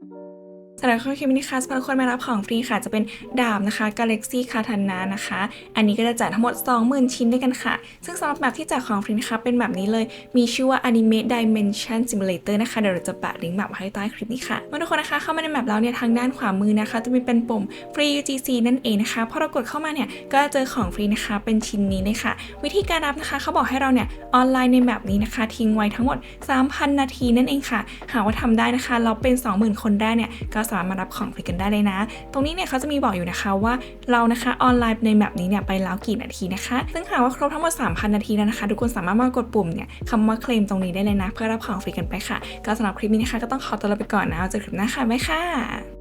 thank you สำหรับข้อคิดนี้นะคะสำหรับคนมารับของฟรีค่ะ จะเป็นดาบนะคะ Galaxy Katana นะคะ อันนี้ก็จะแจกทั้งหมด 20,000 ชิ้นด้วยกันค่ะ ซึ่งสำหรับแบบที่แจกของฟรีนะคะเป็นแบบนี้เลย มีชื่อว่า Anime Dimension Simulator นะคะ เดี๋ยวเราจะแปะลิงก์แบบไว้ให้ใต้คลิปนี้ค่ะเมื่อทุกคนนะคะเข้ามาในแบบแล้วเนี่ยทางด้านขวามือนะคะ จะมีเป็นปุ่ม Free UGC นั่นเองนะคะพอเรากดเข้ามาเนี่ยก็จะเจอของฟรีนะคะเป็นชิ้นนี้เลยค่ะ วิธีการรับนะคะเขาบอกให้เราเนี่ยออนไลน์ในแบบนี้นะคะ ทิ้งไว้ทั้งหมด 3,000 นาทีนั่นเองค่ะ หากว่าทำได้นะคะ เราเป็น 20,000 คนได้เนี่ยก็สามารถมารับของฟรีกันได้เลยนะ ตรงนี้เนี่ยเขาจะมีบอกอยู่นะคะว่าเรานะคะออนไลน์ในแบบนี้เนี่ยไปแล้วกี่นาทีนะคะ ซึ่งหากว่าครบทั้งหมด 3,000 นาทีแล้วนะคะ ทุกคนสามารถมากดปุ่มเนี่ยคำว่าเคลมตรงนี้ได้เลยนะ เพื่อรับของฟรีกันไปค่ะ ก็สำหรับคลิปนี้นะคะก็ต้องขอตัวลาไปก่อนนะเจอกันคลิปหน้าค่ะบ๊ายค่ะ